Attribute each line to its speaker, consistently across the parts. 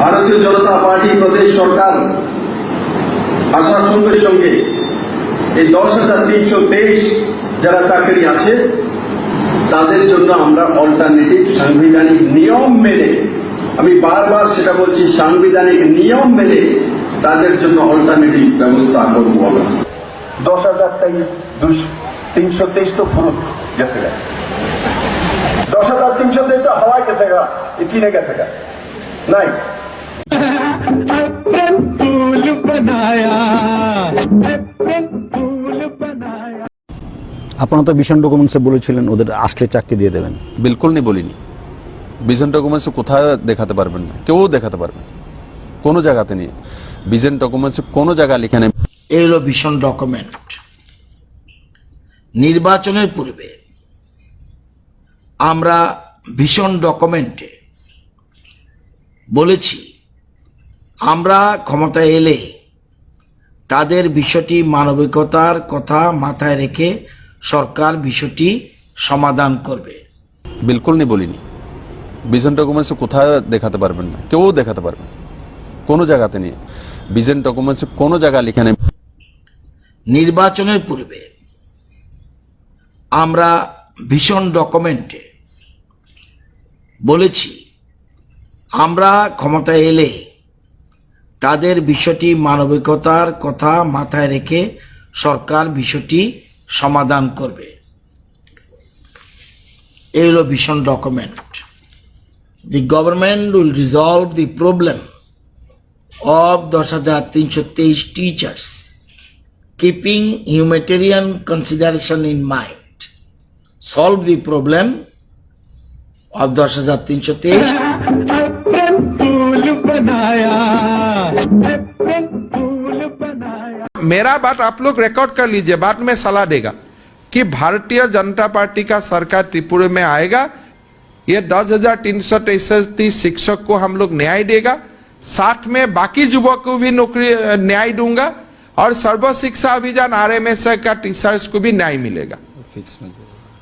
Speaker 1: ভারতীয় জনতা পার্টি প্রদেশ সরকার আসার সঙ্গে সঙ্গে এই দশ হাজার তিনশো তেইশ যারা চাকরি আছে, তাদের জন্য আমরা অল্টারনেটিভ সাংবিধানিক নিয়ম মেনে, আমি বারবার সেটা বলছি, সাংবিধানিক নিয়ম মেনে তাদের জন্য অল্টারনেটিভ ব্যবস্থা করব আমরা। দশ হাজার তিনশো তেইশ তো ফুরুত গেছে দশ হাজার তিনশো তেইশ তো হাওয়ায় গেছে চীনে গেছে নাই।
Speaker 2: আপনারা তো ভীষণ ডকুমেন্টসে বলেছিলেন ওদের আসলে চাকরি দিয়ে দেবেন।
Speaker 3: বিলকুল নি বলিনি। ভিজন ডকুমেন্টসে কোথায় দেখাতে পারবেন না কেউ দেখাতে পারবেন। কোনো জায়গাতে নেই। ভিজন ডকুমেন্টসে কোনো জায়গায় লেখা নেই।
Speaker 4: এই হলো ভীষণ ডকুমেন্ট নির্বাচনের পূর্বে আমরা ভীষণ ডকুমেন্টে বলেছি আমরা ক্ষমতায় এলে তাদের বিষয়টি মানবিকতার কথা মাথায় রেখে সরকার বিষয়টি সমাধান করবে।
Speaker 3: বিলকুল নি বলিনি। ভিজন ডকুমেন্টসে কোথায় দেখাতে পারবেন না? কেউ দেখাতে পারবেন না। কোনো জায়গাতে নেই। ভিজন ডকুমেন্টসে কোনো জায়গা লেখা নেই।
Speaker 4: নির্বাচনের পূর্বে আমরা ভীষণ ডকুমেন্টে বলেছি আমরা ক্ষমতায় এলে তাদের বিষয়টি মানবিকতার কথা মাথায় রেখে সরকার বিষয়টি সমাধান করবে। এই হলো ভীষণ document the government will resolve the problem of দশ হাজার তিনশো তেইশ teachers keeping humanitarian consideration in mind solve the problem of দশ
Speaker 5: হাজার তিনশো তেইশ। बनाया।
Speaker 6: मेरा बात आप लोग रिकॉर्ड कर लीजिए बाद में सलाह देगा कि भारतीय जनता पार्टी का सरकार त्रिपुरा में आएगा। ये दस हज़ार तीन सौ तैतीस शिक्षक को हम लोग न्याय देगा। साथ में बाकी युवक को भी नौकरी न्याय दूँगा और Sarva Shiksha Abhiyan R M S का टीचर्स को भी न्याय मिलेगा।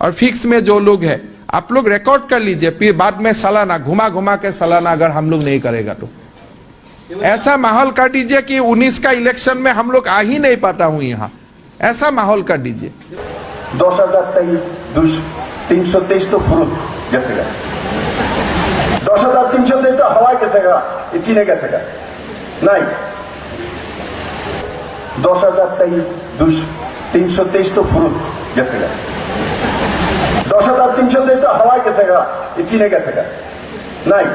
Speaker 6: और फिक्स में जो लोग है आप लोग रिकॉर्ड कर लीजिए, फिर बाद में सालाना, घुमा घुमा के सालाना अगर हम लोग नहीं करेगा तो। ऐसा माहौल कर दीजिए कि 19 का इलेक्शन में हम लोग आ ही नहीं पाता हूँ यहाँ। ऐसा माहौल कर दीजिए।
Speaker 1: दो हज़ार तेईस तीन सौ तेईस तो कैसे हज़ार तीन सौ तेईस तो हवाई गया चीने कैसेगा नहीं। दो हज़ार तेईस तीन सौ तेईस तो फुरुत जैसेगा তিনশো তো হাওয়ায় গেছে গা চীনে গেছে গা। নাই।